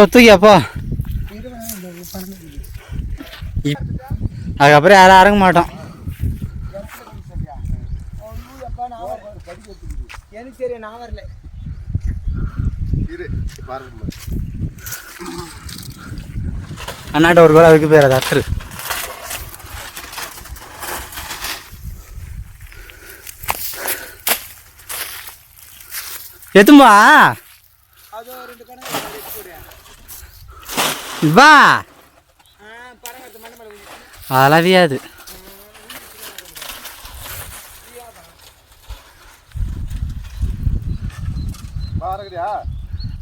சொத்துக்கியாப்பா? அதுக்கப்புறம் யாரும் இறங்க மாட்டோம். எனக்கு தெரியும் நான் வரல அண்ணாட்ட ஒரு பேர் அதுக்கு பேர் அது அத்தல் எத்தும்பா அது ரெண்டு படம் வா. அதெல்லாம் வியாது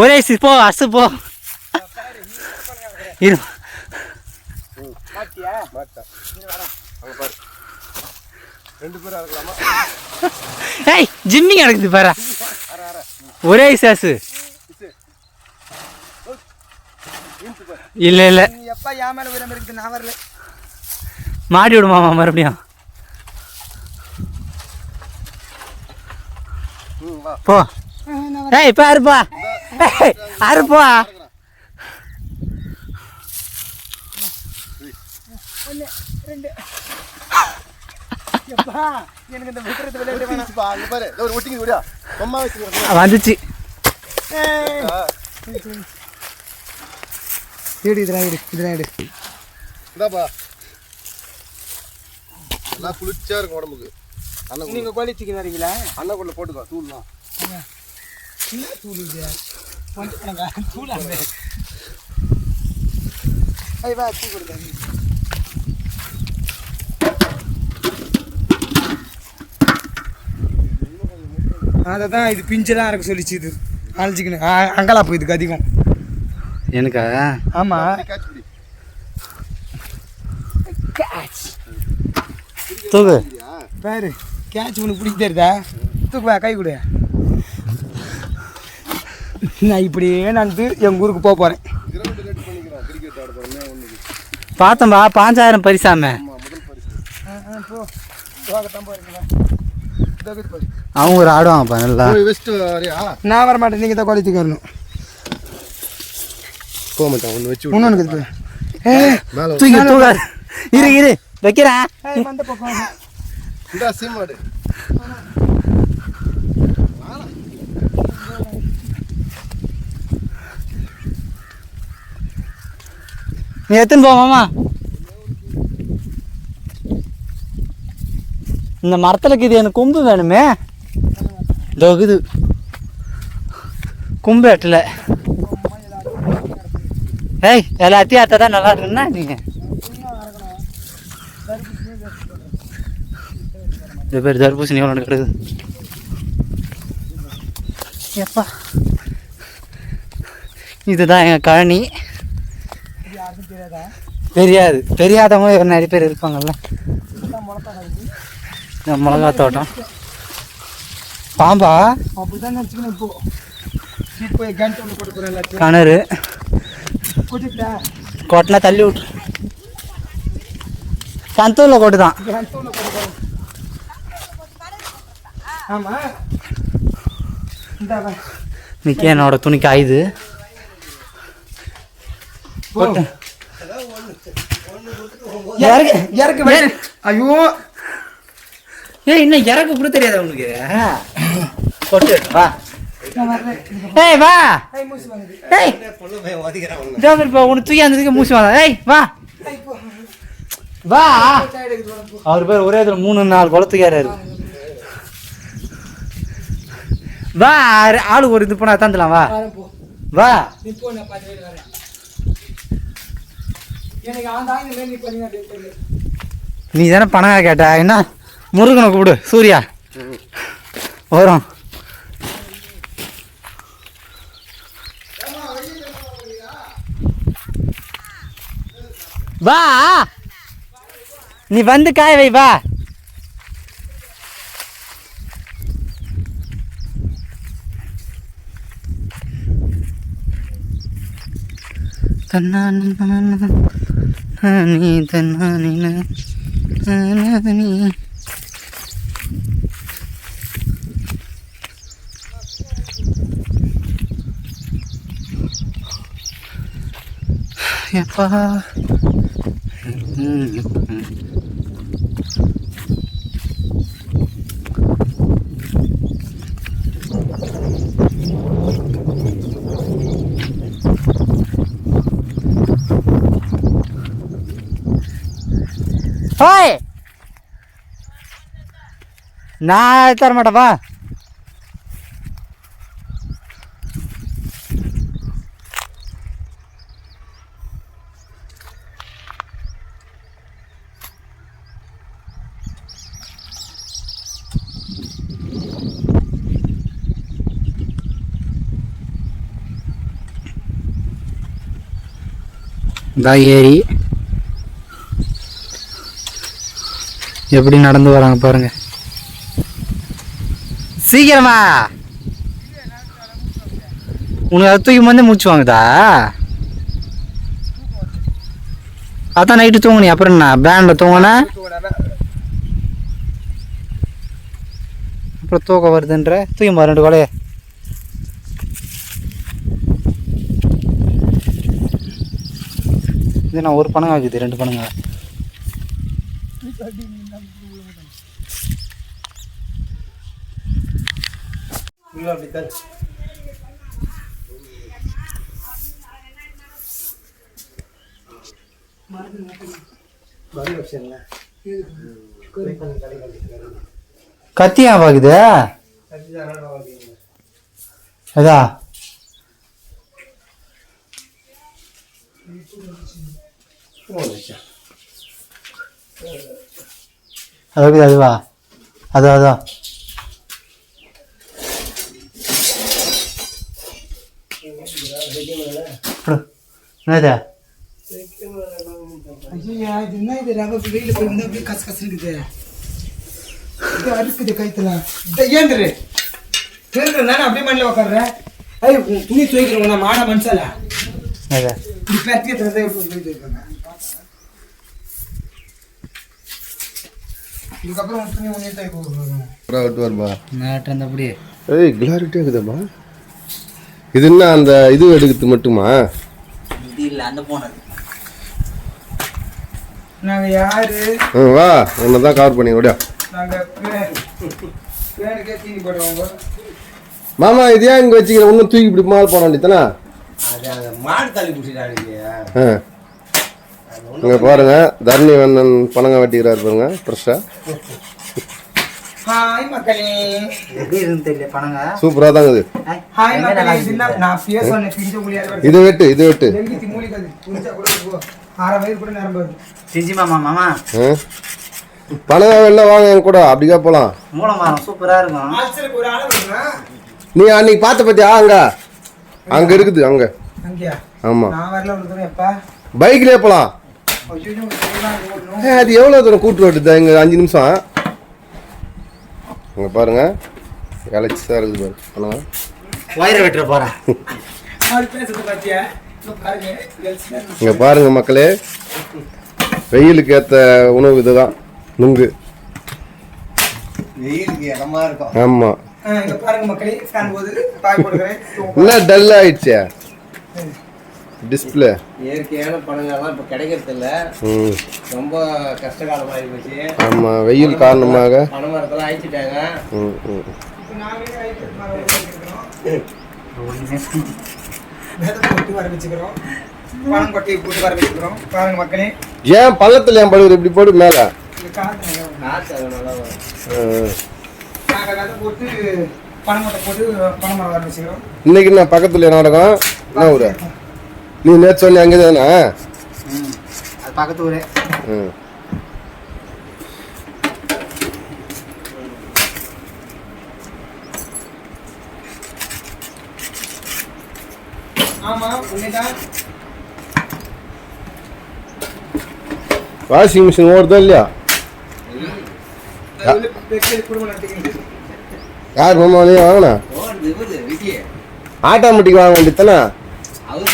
ஒரே போ அசு போ இரு. ஏய் ஜிம்மி கிடக்குது பாரு. ஒரே சாசு. இல்லை இல்லை. எப்பா என் மேலே உயிரம் இருக்குது நான் வரல. மாடி விடுமாமா மறுபடியும். போ. ஏய் இப்போ அறுப்பா அறுப்பா வந்துச்சு. ஏடு இதெல்லாம் எடு இதெல்லாம் எடு இந்தாப்பா. நல்லா குளிர்ச்சியா இருக்கும் உடம்புக்கு. அண்ணன் நீங்கள் கோழி சிக்கன் வரீங்களா? அண்ணக்குள்ள போட்டுக்கோ தூள்லாம் என்ன தூள் இது? தூள் அந்த ஐய் வா தூள் கொடுங்க. அதை தான் இது பிஞ்செல்லாம் இறக்க சொல்லிச்சு இது. அழைச்சிக்கணும் அங்கலா போய் இதுக்கு அதிகம். எனக்கா? ஆமாம் கேட்ச் பிடி தூக்கு. பாரு கேட்ச் உனக்கு பிடிக்க தெரியுதா தூக்குவா கை கொடு. நான் இப்படியே நடந்து எங்கள் ஊருக்கு போக போகிறேன் பார்த்தோம்பா பாஞ்சாயிரம் பரிசாம. ஆமா அவங்க ஒரு ஆடுவாங்கப்பா நல்லா. நான் வர மாட்டேன் நீங்கள் தான் குவாலிட்டிக்கு வரணும். போக மாட்டான். ஒன்று வச்சு விடு. இன்னொன்று இருக்குது ஏ தூக்கி இரு இரு. வைக்கிறேன். ஏய், வந்த பக்கம் இந்தா சீமாடு நீ எத்தனை போ மாமா. இந்த மரத்தில் இருக்குது எனக்கு கொம்பு வேணுமே. தொகுது கொம்பு எட்டல ஏய் எல்லாத்தையும் அத்தை தான் நல்லா இருக்குன்னா நீங்கள் இந்த பேர் தர்பூசணி எவ்வளோ கிடக்குது எப்பா? இதுதான் எங்கள் கழனி. இது தெரியாதா. தெரியாது தெரியாதவங்க ஒரு நிறைய பேர் இருப்பாங்கல்ல. இந்த மிளகா தோட்டம். பாம்பா? அப்படி தான் நினச்சிக்கணும் இப்போ. கொட்டினா போகிறேன் ஆமாம் இந்தா வா. நிற்க என்னோட துணி காயுது. போ கொட்டு. இறக்கு இறக்கு வை. ஐயோ. ஏய் இன்னும் இறக்க கூட தெரியாதா உனக்கு. கொட்டு வா. ஏய் வா. ஏய் இதோ இப்போ உனக்கு தூக்கி அந்த மூசி வா ஏய் வா. போ. வா. அவர் பேர் ஒரே இதில் மூணு நாலு குளத்துக்காரரு. வா ஆறு- ஆளுக்கு ஒரு இது போனா தந்துலாம் வா. போ. வா. போ நீ தானே பணம் கேட்ட? என்ன? முருகனை கூப்பிடு. சூர்யா. வரும். வா. நீ வந்து காய வை வா. தன்னானி நானி தன்னானி. எப்பா. ம், ம். ஓய் நான் தர ஏரி எப்படி நடந்து வராங்க பாருங்க. சீக்கிரமா. உனக்கு அது தூக்கி வந்து மூச்சு வாங்குதா? அதான் நைட்டு தூங்குனி அப்புறம் என்ன? பேண்டில் தூங்கினா? அப்புறம் தூக்கம் வருதுன்ற? தூக்கி மாறு ரெண்டு கொலையே. இது நான் ஒரு பணம் ஆகுது ரெண்டு பணங்க கத்தியா பாக்குது அதா? அது அதுவா? அது அதான் என்னது? ஐயா இது என்ன இது? ரவை வெயில போய் வந்து அப்படியே கச கச இருக்குது இது அறுக்குது கைத்துல. இது ஏந்துரு ஏந்துரு நானும் அப்படியே மண்ணில் உட்காடுறேன் ஐய் உன் துணி துவைக்கிறவங்க நான் மாட மனுஷால அது இப்படி பெட்டி எத்தனை எப்படி துணி துவைக்கிறாங்க இதுக்கப்புறம் துணி அந்த அப்படியே. ஏய் கிளாரிட்டியாக இருக்குதாம்மா. இது என்ன அந்த இது எடுக்கிறது மட்டுமா? இது இல்லை அந்த போனது நாங்கள் யாரு? ம் வா உன்னை தான் கவர் பண்ணி போடுவாங்க மாமா இது ஏன் இங்கே வச்சுக்கிற? இன்னும் தூக்கி இப்படி மால் போட வேண்டியதானே மாடு தள்ளி பிடிச்சிட்டாங்க ஆ. இங்கே பாருங்க தரணி வண்ணன் பணங்க வெட்டிக்கிறார் பாருங்க ஃப்ரெஷ்ஷாக ஹாய் மக்களே. எப்படி இருந்து தெரியல பணங்க? சூப்பராக தாங்க இது. ஹாய் மக்களே. நான் பேர் சொன்னேன் பிஞ்ச முடியாது இது வெட்டு இது வெட்டு. டெல்லிக்கு மூலிகை புரிஞ்சா கூட போ அரை வயிறு கூட நிரம்பாது செஞ்சு மாமா மாமா. ஆ? பணங்க வெளில வாங்க என் கூட. அப்படிக்கா போகலாம் மூலம் மரம் சூப்பராக இருக்கும். ஆச்சருக்கு ஒரு ஆளை நீ அன்னைக்கு பார்த்த பத்தியா? அங்க. அங்கே இருக்குது அங்கே. அங்கேயா? ஆமாம் நான் வரல ஒரு தூரம் எப்பா? பைக்லேயே போகலாம் அது எவ்வளோ தூரம் கூட்டு ஓட்டுது இங்கே அஞ்சு நிமிஷம். அங்கே பாருங்க. இலச்சிதான் இருக்குது பாரு. பணங்க வயிறை வெட்டுற எல்சியா இங்கே பாருங்க மக்களே. வெயிலுக்கு ஏற்ற உணவு இதுதான். நுங்கு. வெயிலுக்கு இடமா இருக்கும். ஆமாம் ஆ, இங்க பாருங்க மக்களே. ஃபேன் போது பாய் போடுறேன். என்ன டல் ஆயிடுச்சே? டிஸ்பிளே இயற்கையான பழங்கள்லாம் இப்போ கிடைக்கிறது இல்ல ரொம்ப கஷ்டகாலமாகி போச்சு. ஆமாம் வெயில் காரணமாக. பனை மரத்தெல்லாம் அழிச்சிட்டாங்க ஏன் பள்ளத்தில் ஏன் படுகிற இப்படி போடு மேலே? இன்னைக்கு என்ன பக்கத்தில் நாடகம் என்ன ஊரு? நீ நேற்று சொன்னி அங்கே தானே? அது பக்கத்து ஊரே. ம். வாஷிங் மிஷின் ஓடுதா இல்லையா? யார் மாமா நீ வாங்கினா ஆட்டோமேட்டிக் வாங்க வேண்டியதானே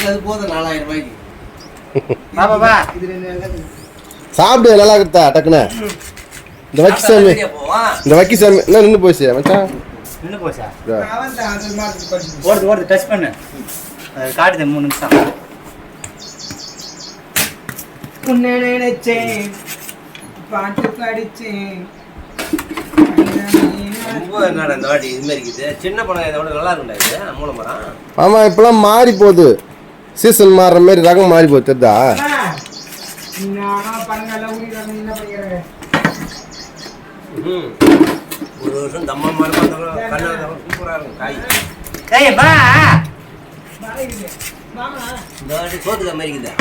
அவருக்கு அது போதும் நாலாயிரம் ரூபாய்க்கு. பாப்பா. சாப்பிடு நல்லா இருக்குதா டக்குன்னு. இந்த வக்கி சாமி இந்த வக்கி சாமி என்ன நின்று போச்சு மச்சான்? நின்று போச்சா? ஓடுது ஓடுது டச் பண்ணு. காட்டுது மூணு நிமிஷம். உன்னை நினைச்சேன் பாட்டு படிச்சேன் ரொம்ப என்னடா இந்த வாட்டி இது மாதிரி இருக்குது? சின்ன பணம் இதை விட நல்லா இருக்கும்டா இது மூல மரம். ஆமா இப்பெல்லாம் மாறி போகுது. சீசன் மாறுற மாதிரி ரகம் மாறி போகுது ம். ஒரு வருஷம் தம்மா மரம் பார்த்தோம் கண்ணு சூப்பராக இருக்கும் காய் ஏய் பா மாமா இந்த வாட்டி சோத்துக்க மாதிரி இருக்குது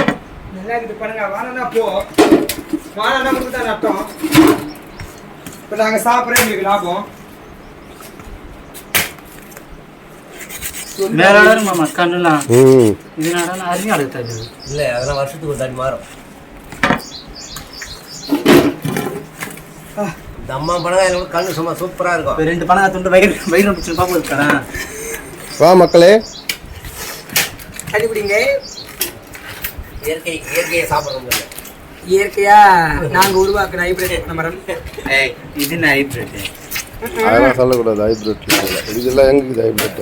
நல்லா இருக்குது பண்ணுங்க வானனா போ வானனா மட்டும் தான் நட்டோம் இப்போ நாங்கள் சாப்பிட்றோம் எங்களுக்கு லாபம் மேலோட மாமா கண்ணுலாம் ம். இது நடனா அருமையாக இல்லை அதெல்லாம் வருஷத்துக்கு ஒரு தாட்டி மாறும் தம்மா பணம் கூட கண்ணு சும்மா சூப்பராக இருக்கும். ரெண்டு பணம் துண்டு வயிறு வயிறு பிடிச்சி பார்க்க இருக்கா வா மக்களே. கண்டுபிடிங்க இயற்கை இயற்கையை சாப்பிட்றோம் இயற்கையா? நாங்கள் உருவாக்குற ஹைபிரிட் மரம் ஏய் இது நைட்ரேட்டு அதெல்லாம் சொல்லக்கூடாது ஹைப்ரிட் இதெல்லாம் எங்க ஹைப்ரிட்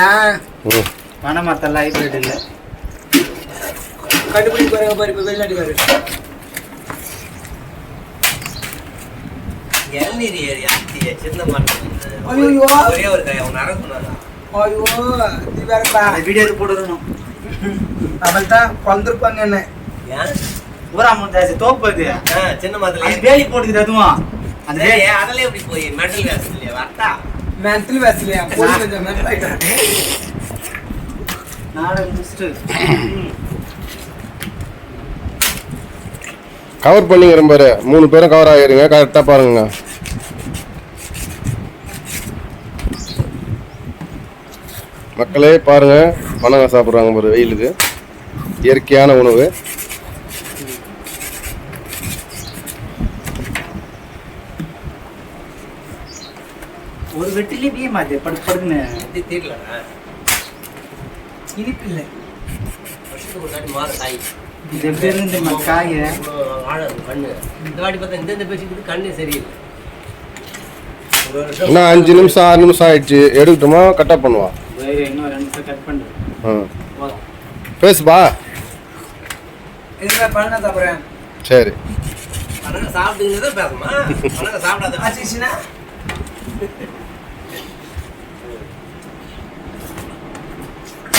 ஏன் ம் பனை மரத்தெல்லாம் ஹைப்ரிட் இல்லை. கண்டுபிடி பாருங்க பாரு இப்போ வெளிநாட்டுக்காரு இளநீர் ஏரியா சின்ன மரம். ஒரே ஒரு காய் அவன் நடக்கணும் ஐயோ இது வேறப்பா அந்த வீடியோ எடுத்து போட்டுருணும் அவள் தான் பிறந்திருப்பாங்க என்ன? ஏன்? ஊரா முந்தாச்சு தோப்பு அது. ஆ, சின்ன மரத்துல வேலி போட்டுக்குது அதுவும். அந்த வேலி அதெல்லாம் எப்படி போய் மெட்டல் வேஸ்ட் இல்லையா? வட்டா. மென்டல் வேசலையா போய் கொஞ்சம் மென்டல் ஆகிட்டேன் நாடகம் முடிச்சுட்டு கவர் பண்ணிக்கிறேன் பாரு மூணு பேரும் கவர் ஆகிருங்க கரெக்டாக பாருங்க மக்களே பாருங்க பணம் சாப்பிட்றாங்க பாரு வெயிலுக்கு இயற்கையான உணவு பிய மாட்டே படு படுக்குன்னு. எப்படி தீரலண்ணா இனிப்பு இல்லை. வருஷத்துக்கு ஒரு மாறும் காய். இது எப்படி இருந்து தெரியுமா? காய? இவ்வளோ ஆழம் கண்ணு. இந்த வாட்டி பார்த்தா இந்த இந்த பேசிக்கிட்டு கண்ணு சரியில்லை. இன்னும் அஞ்சு நிமிஷம் ஆறு நிமிஷம் ஆயிடுச்சு. எடுக்கட்டுமா? கட்டா பண்ணுவா? வயிறு இன்னும் ரெண்டு நிமிஷம் கட் பண்ணு. ஆ போதும். பேசுப்பா. இதுதான் பண்ண சாப்பிட்றேன் சரி. பேசுமா பணங்க சாப்பிடாத. ஆச்சுச்சுன்னா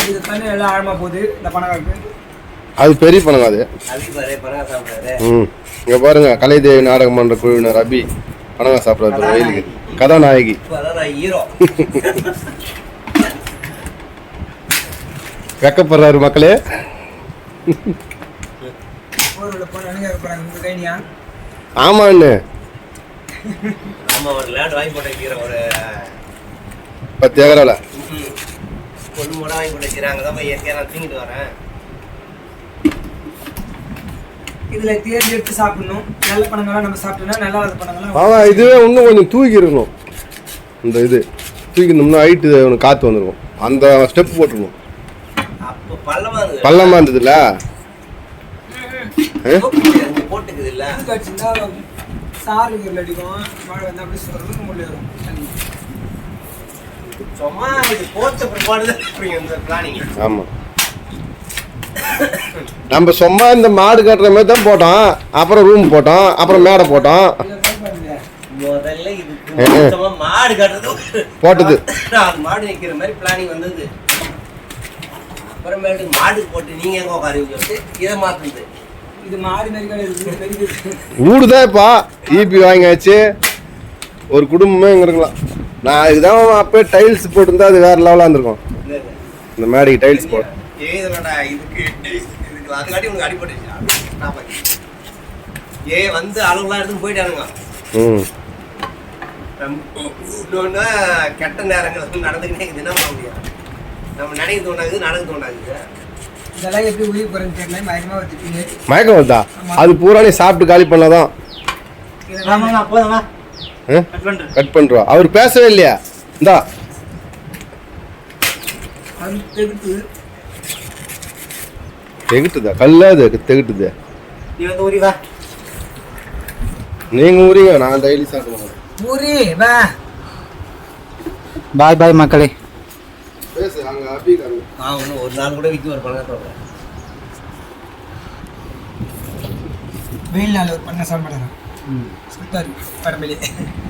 இது தண்ணி எல்லாம் ஆழமா போகுது. இந்த பணக்காரருக்கு அது பெரிய பணங்க அது. ம். இங்கே பாருங்க கலைதேவி நாடகம் மன்ற குழுவினர் அபி பணங்க சாப்பிட்றாரு வெயிலுக்கு. கதாநாயகி. வெக்கப்படுறாரு மக்களே. ஆமாண்ணு பத்து ஏக்கரால. பொண்ணு மூட வாங்கி போட்டு வைக்கிறாங்க தான் போய் இயற்கையாக நான் தூங்கிட்டு வரேன். இதில் தேர்ந்து எடுத்து சாப்பிடணும். நல்ல பழங்கள்லாம் நம்ம சாப்பிட்டோம்னா நல்லா இல்லாத பழங்கள்லாம் ஆமா இதுவே இன்னும் கொஞ்சம் தூக்கி இருக்கணும் இந்த இது. தூக்கினோம்னா ஹைட்டு ஒன்று காற்று வந்துருக்கும் அந்த ஸ்டெப் போட்டுருணும் அப்போ பள்ளமா இருந்தது பள்ளமா இருந்ததுல போட்டுக்குது இல்ல? சாறு அடிக்கும். மழை வந்து அப்படியே சொல்றது முடியும் சும்மா இது போட்ட பிற்பாடு தான் இந்த பிளானிங் ஆமா. நம்ம சும்மா இந்த மாடு கட்டுற மாதிரி தான் போட்டோம். அப்புறம் ரூம் போட்டோம். அப்புறம் மேடை போட்டோம். முதல்ல மாடு கட்டுறது. போட்டது. அது மாடு நிக்கிற மாதிரி பிளானிங் வந்தது. அப்புறமேட்டு மாடு போட்டு நீங்க எங்க உட்காருங்க சொல்லிட்டு இதை மாத்துது இது மாறி மாதிரி கிடையாது பெரிய வீடு தான் இப்போ. ஈபி வாங்கியாச்சு. ஒரு குடும்பமே இங்கே இருக்கலாம். நான் இதுதான் அப்பயே டைல்ஸ் போட்டிருந்தா அது வேற லெவலாக இருந்திருக்கும். இந்த மேடைக்கு டைல்ஸ் போட. ஏ வந்து அளவுலாம் எடுத்து போயிட்டானுங்க. ம். நம்ம இன்னொன்னு கெட்ட நேரங்கள் வந்து நடந்துக்கிட்டே இருக்குது. என்ன பண்ண முடியும் நம்ம நினைக்க தோணாது நடக்க தோணாது. இதெல்லாம் எப்படி உயிர் போறேன்னு தெரியல பயங்கரமா வச்சுட்டீங்க. மயக்கம் வருதா? அது பூரா நீ சாப்பிட்டு காலி பண்ணாதான். கட் பண்ணுறோம் அவர் பேசவே இல்லையா? இந்தா. தெகிட்டுதா கல்லா அது தெகிட்டுது நீ வந்து ஊறி வா நீங்கள் ஊறிங்க நான் டெய்லி சாப்பிடுவேன் பூரி வா. பாய் பாய் மக்களே. பேசு அங்கே அப்படி ஆ இன்னும் ஒரு நாள் கூட விற்க ஒரு பணத்தை வெயில் நாள் ஒரு பண்ண சாப்பிட மாட்டாராம் Claro,